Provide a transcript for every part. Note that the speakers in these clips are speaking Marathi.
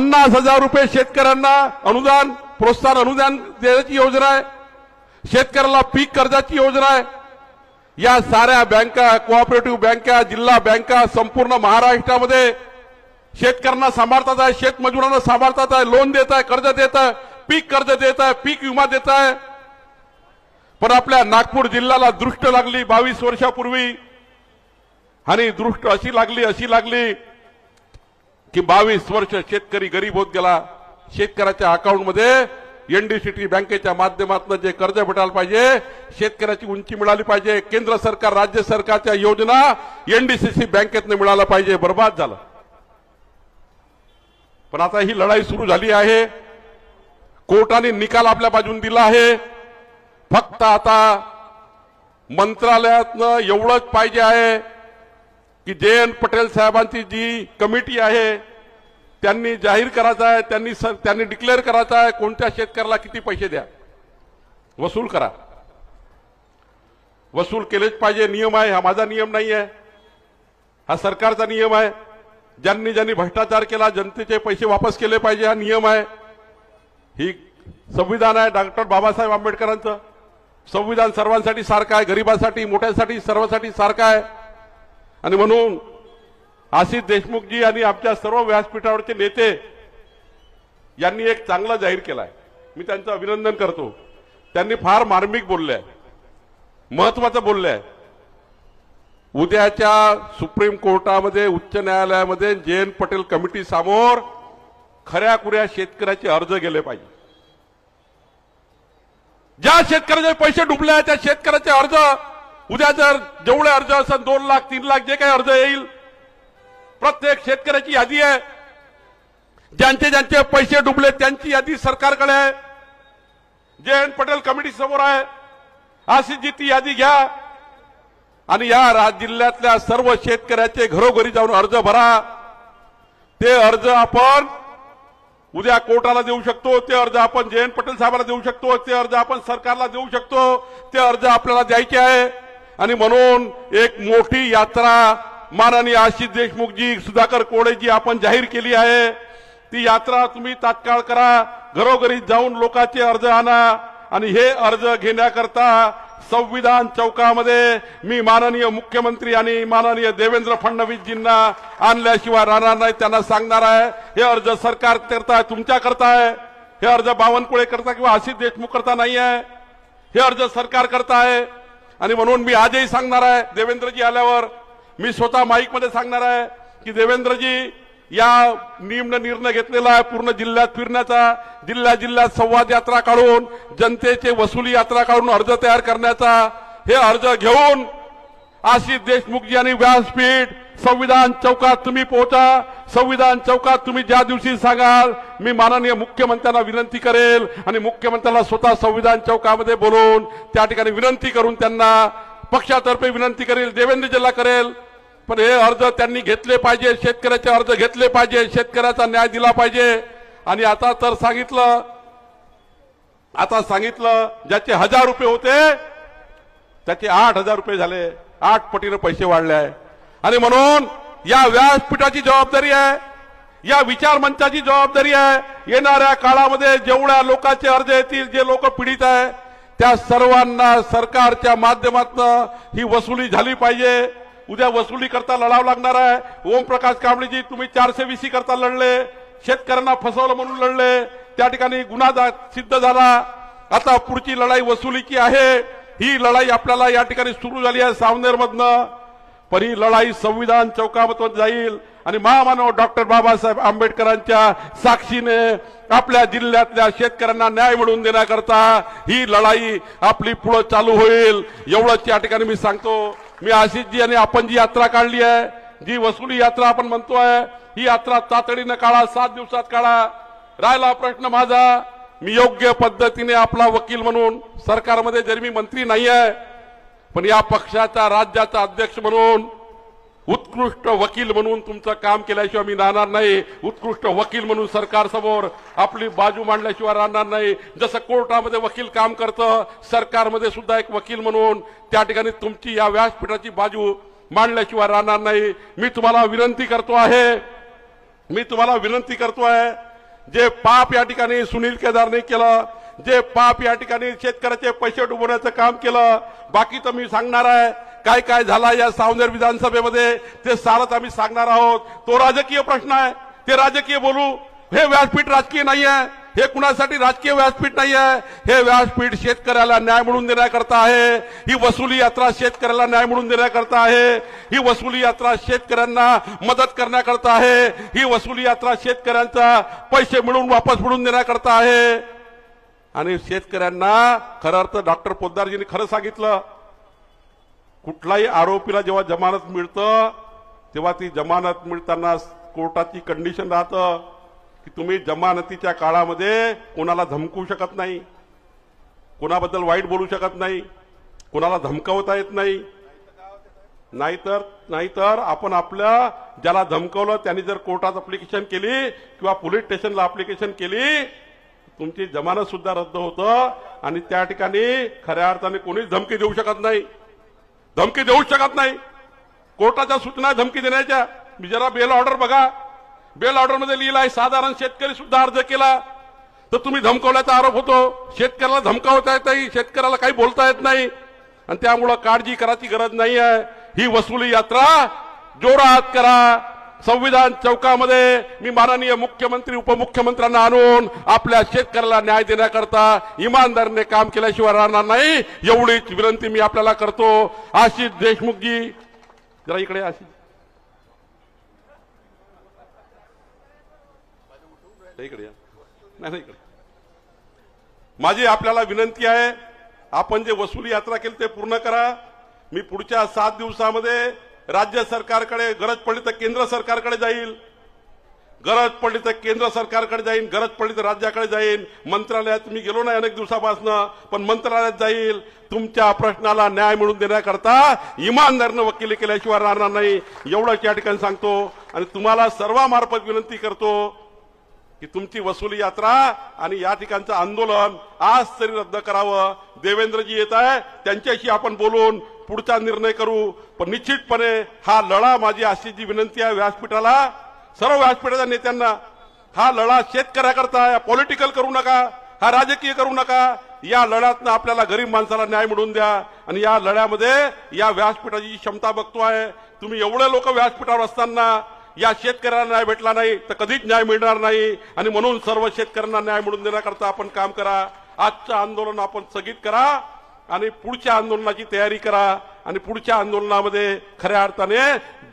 पन्नास हजार रुपये शेतकऱ्यांना अनुदान प्रोत्साहन अनुदान देण्याची योजना आहे. शेतकऱ्याला पीक कर्जाची योजना आहे. या साऱ्या बँका कोऑपरेटिव्ह बँका जिल्हा बँका संपूर्ण महाराष्ट्रामध्ये शेतकऱ्यांना सांभाळतात आहे शेतमजुरांना सांभाळतात आहे लोन देत आहे कर्ज देत आहे पीक कर्ज देत आहे पीक विमा देत आहे. पण आपल्या नागपूर जिल्ह्याला दृष्ट लागली बावीस वर्षापूर्वी आणि दृष्ट अशी लागली अशी लागली की बावीस वर्ष शेतकरी गरीब होत गेला शेतकऱ्याच्या अकाउंटमध्ये एनडीसीटी बँकेच्या माध्यमातून जे कर्ज भेटायला पाहिजे शेतकऱ्याची उंची मिळाली पाहिजे केंद्र सरकार राज्य सरकारच्या योजना एनडीसीसी बँकेतनं मिळायला पाहिजे बर्बाद झालं. पण आता ही लढाई सुरू झाली आहे. कोर्टाने निकाल आपल्या बाजून दिला आहे. फक्त आता मंत्रालयातनं एवढंच पाहिजे आहे. की जे एन पटेल साहेबांची जी कमिटी आहे त्यांनी जाहीर करायचा आहे त्यांनी स- त्यांनी डिक्लेअर करायचा आहे कोणत्या शेतकऱ्याला किती पैसे द्या. वसूल करा. वसूल केलेच पाहिजे नियम आहे हा माझा नियम नाही आहे. हा सरकारचा नियम आहे. ज्यांनी ज्यांनी भ्रष्टाचार केला जनतेचे पैसे वापस केले पाहिजे हा नियम आहे. ही संविधान आहे डॉक्टर बाबासाहेब आंबेडकरांचं. संविधान सर्वांसाठी सारखं आहे गरिबांसाठी मोठ्यांसाठी सर्वांसाठी सारखं आहे. आणि म्हणून आशिष देशमुखजी आणि आमच्या सर्व व्यासपीठावरचे नेते यांनी एक चांगला जाहीर केलाय. मी त्यांचं अभिनंदन करतो. त्यांनी फार मार्मिक बोलले आहे महत्वाचं बोलले आहे उद्याच्या सुप्रीम कोर्टामध्ये उच्च न्यायालयामध्ये जे एन पटेल कमिटी समोर खऱ्या खुऱ्या शेतकऱ्याचे अर्ज गेले पाहिजे. ज्या शेतकऱ्याचे पैसे डुबले आहेत त्या शेतकऱ्याचे अर्ज उद्या जर जेवढे अर्ज असेल दोन लाख तीन लाख जे काही अर्ज येईल प्रत्येक शेतकऱ्याची यादी आहे. ज्यांचे ज्यांचे पैसे डुबले त्यांची यादी सरकारकडे आहे. जे एन पटेल कमिटी समोर आहे. अशी ती यादी घ्या. आणि या राज जिल्ह्यातल्या सर्व शेतकऱ्याचे घरोघरी जाऊन अर्ज भरा. ते अर्ज आपण उद्या कोर्टाला देऊ शकतो. ते अर्ज आपण जयंत पटेल साहेबांना देऊ शकतो. ते अर्ज आपण सरकारला देऊ शकतो. ते अर्ज आपल्याला द्यायचे आहे. आणि म्हणून एक मोठी यात्रा माननीय आशिष देशमुखजी सुधाकर कोळेजी आपण जाहीर केली आहे ती यात्रा तुम्ही तात्काळ करा घरोघरी जाऊन लोकांचे अर्ज आणा आणि हे अर्ज घेण्याकरता संविधान चौकामध्ये मी माननीय मुख्यमंत्री आणि माननीय देवेंद्र फडणवीसजींना आणल्याशिवाय राहणार नाही त्यांना सांगणार आहे हे अर्ज सरकार करताय तुमच्या करताय हे अर्ज बावनकुळे करता किंवा आशिष देशमुख करता नाही आहे हे अर्ज सरकार करताय आणि म्हणून मी आजही सांगणार आहे देवेंद्रजी आल्यावर मी स्वतः माईकमध्ये सांगणार आहे की देवेंद्रजी या निम्न निर्णय घेतलेला आहे पूर्ण जिल्ह्यात फिरण्याचा. जिल्ह्या जिल्ह्यात संवाद यात्रा काढून जनतेचे वसुली यात्रा काढून अर्ज तयार करण्याचा. हे अर्ज घेऊन आशिष देशमुखजी आणि व्यासपीठ संविधान चौकात तुम्ही पोहोचा संविधान चौकात तुम्ही ज्या दिवशी सांगाल मी माननीय मुख्यमंत्र्यांना विनंती करेल आणि मुख्यमंत्र्यांना स्वतः संविधान चौकामध्ये बोलवून त्या ठिकाणी विनंती करून त्यांना पक्षातर्फे विनंती करेल देवेंद्रजीला करेल. पण हे अर्ज त्यांनी घेतले पाहिजे शेतकऱ्याचे अर्ज घेतले पाहिजे शेतकऱ्याचा न्याय दिला पाहिजे. आणि आता तर सांगितलं आता सांगितलं ज्याचे हजार रुपये होते त्याचे आठ हजार रुपये झाले. आठ पटीनं पैसे वाढले आहे. आणि म्हणून या व्यासपीठाची जबाबदारी आहे या विचार मंचाची जबाबदारी आहे. येणाऱ्या काळामध्ये जेवढ्या लोकांचे अर्ज येतील जे लोक पीडित आहे त्या सर्वांना सरकारच्या माध्यमातून ही वसुली झाली पाहिजे. उद्या वसुली करता लढावं लागणार आहे. ओमप्रकाश कांबळेजी तुम्ही चारशे वीसी करता लढले. शेतकऱ्यांना फसवलं म्हणून लढले. त्या ठिकाणी गुन्हा सिद्ध झाला. आता पुढची लढाई वसुलीची आहे ही लढाई आपल्याला या ठिकाणी सुरू झाली आहे सावनेरमधनं. परी लढाई संविधान चौकामधून जाईल. आणि महामानव डॉक्टर बाबासाहेब आंबेडकरांच्या साक्षीने आपल्या जिल्ह्यातल्या शेतकऱ्यांना न्याय मिळवून देण्याकरता ही लढाई आपली पुढे चालू होईल. एवढंच या ठिकाणी मी सांगतो. मी आशिषजी आणि आपण जी यात्रा काढली आहे जी वसुली यात्रा आपण म्हणतोय ही यात्रा तातडीनं काढा सात दिवसात काढा. राहिला प्रश्न माझा मी योग्य पद्धतीने आपला वकील म्हणून सरकारमध्ये जरी मी मंत्री नाही आहे पण या पक्षाचा राज्याचा अध्यक्ष म्हणून उत्कृष्ट वकील म्हणून तुमचं काम केल्याशिवाय मी राहणार नाही. उत्कृष्ट वकील म्हणून सरकारसमोर आपली बाजू मांडल्याशिवाय राहणार नाही. जसं कोर्टामध्ये वकील काम करतं सरकारमध्ये सुद्धा एक वकील म्हणून त्या ठिकाणी तुमची या व्यासपीठाची बाजू मांडल्याशिवाय राहणार नाही. मी तुम्हाला विनंती करतो आहे मी तुम्हाला विनंती करतो आहे जे पाप या ठिकाणी सुनील केदारने केलं जे पाप या ठिकाणी शेतकऱ्याचे पैसे डुबवण्याचं काम केलं बाकी तर मी सांगणार आहे. काय काय झाला या सावनेर विधानसभेमध्ये? ते सारच आम्ही सांगणार आहोत. तो राजकीय प्रश्न आहे. ते राजकीय बोलू. हे व्यासपीठ राजकीय नाही आहे हे कुणासाठी राजकीय व्यासपीठ नाही आहे हे व्यासपीठ शेतकऱ्याला न्याय म्हणून देण्याकरता आहे. ही वसुली यात्रा शेतकऱ्याला न्याय म्हणून देण्याकरता आहे. ही वसुली यात्रा शेतकऱ्यांना मदत करण्याकरता आहे. ही वसुली यात्रा शेतकऱ्यांचा पैसे मिळवून वापस मिळून देण्याकरता आहे. आणि शेतकऱ्यांना खरं अर्थ डॉक्टर पोद्दारजींनी खरं सांगितलं. कुठलाही आरोपीला जेव्हा जमानत मिळतं तेव्हा ती जमानत मिळताना कोर्टाची कंडिशन राहतं की तुम्ही जमानतीच्या काळामध्ये कोणाला धमकू शकत नाही कोणाबद्दल वाईट बोलू शकत नाही कोणाला धमकावता येत नाही. नाहीतर नाहीतर आपण आपल्या ज्याला धमकवलं त्यांनी जर कोर्टात अप्लिकेशन केली किंवा पोलीस स्टेशनला अप्लिकेशन केली तुमची जमानत सुद्धा रद्द होतं आणि त्या ठिकाणी खऱ्या अर्थाने कोणीच धमकी देऊ शकत नाही. धमकी देऊ शकत नाही. कोर्टाच्या सूचना धमकी देण्याच्या. मी जरा बेल ऑर्डर बघा. बेल ऑर्डरमध्ये लिहिलं आहे साधारण शेतकरी सुद्धा अर्ज केला. तर तुम्ही धमकवल्याचा आरोप होतो. शेतकऱ्याला धमकावता येत नाही शेतकऱ्याला काही बोलता येत नाही. आणि त्यामुळं काळजी करायची गरज नाही आहे. ही वसुली यात्रा जोरात करा. संविधान चौकामध्ये मी माननीय मुख्यमंत्री उपमुख्यमंत्र्यांना आणून आपल्या शेतकऱ्याला न्याय देण्याकरता इमानदारीने काम केल्याशिवाय राहणार नाही एवढीच विनंती मी आपल्याला करतो. आशिष देशमुखजी जरा इकडे आशिष. इकडे नाही, इकडे. माझी आपल्याला विनंती आहे आपण जे वसुली यात्रा केली ते पूर्ण करा. मी पुढच्या सात दिवसामध्ये राज्य सरकारकडे गरज पडली तर केंद्र सरकारकडे जाईल. गरज पडली तर केंद्र सरकारकडे जाईन गरज पडली तर राज्याकडे जाईन. मंत्रालयात मी गेलो नाही अनेक दिवसापासून पण मंत्रालयात जाईल. तुमच्या प्रश्नाला न्याय मिळवून देण्याकरता इमानदारनं वकिली केल्याशिवाय राहणार नाही. एवढंच या ठिकाणी सांगतो आणि तुम्हाला सर्वामार्फत विनंती करतो की तुमची वसुली यात्रा आणि या ठिकाणचं आंदोलन आज तरी रद्द करावं. देवेंद्रजी येत आहे त्यांच्याशी आपण बोलून पुढचा निर्णय करू पण निश्चितपणे हा लढा माझी अशी जी विनंती आहे व्यासपीठाला. सर्व व्यासपीठाच्या नेत्यांना हा लढा शेतकऱ्याकरता पॉलिटिकल करू नका हा राजकीय करू नका. या लढ्यातनं आपल्याला गरीब माणसाला न्याय मिळवून द्या आणि या लढ्यामध्ये या व्यासपीठाची क्षमता बघतो आहे तुम्ही एवढे लोक व्यासपीठावर असताना या शेतकऱ्यांना न्याय भेटला नाही तर कधीच न्याय मिळणार नाही. आणि म्हणून सर्व शेतकऱ्यांना न्याय मिळवून देण्याकरता आपण काम करा. आजचं आंदोलन आपण स्थगित करा. आणि पुढच्या आंदोलनाची तयारी करा आणि पुढच्या आंदोलनामध्ये खऱ्या अर्थाने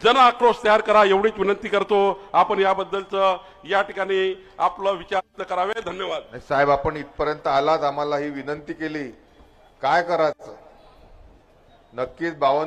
जन आक्रोश तयार करा एवढीच विनंती करतो. आपण याबद्दलचं या ठिकाणी आपलं विचार करावे. धन्यवाद. साहेब आपण इथपर्यंत आलात. आम्हाला ही विनंती केली. काय करायचं? नक्कीच बावन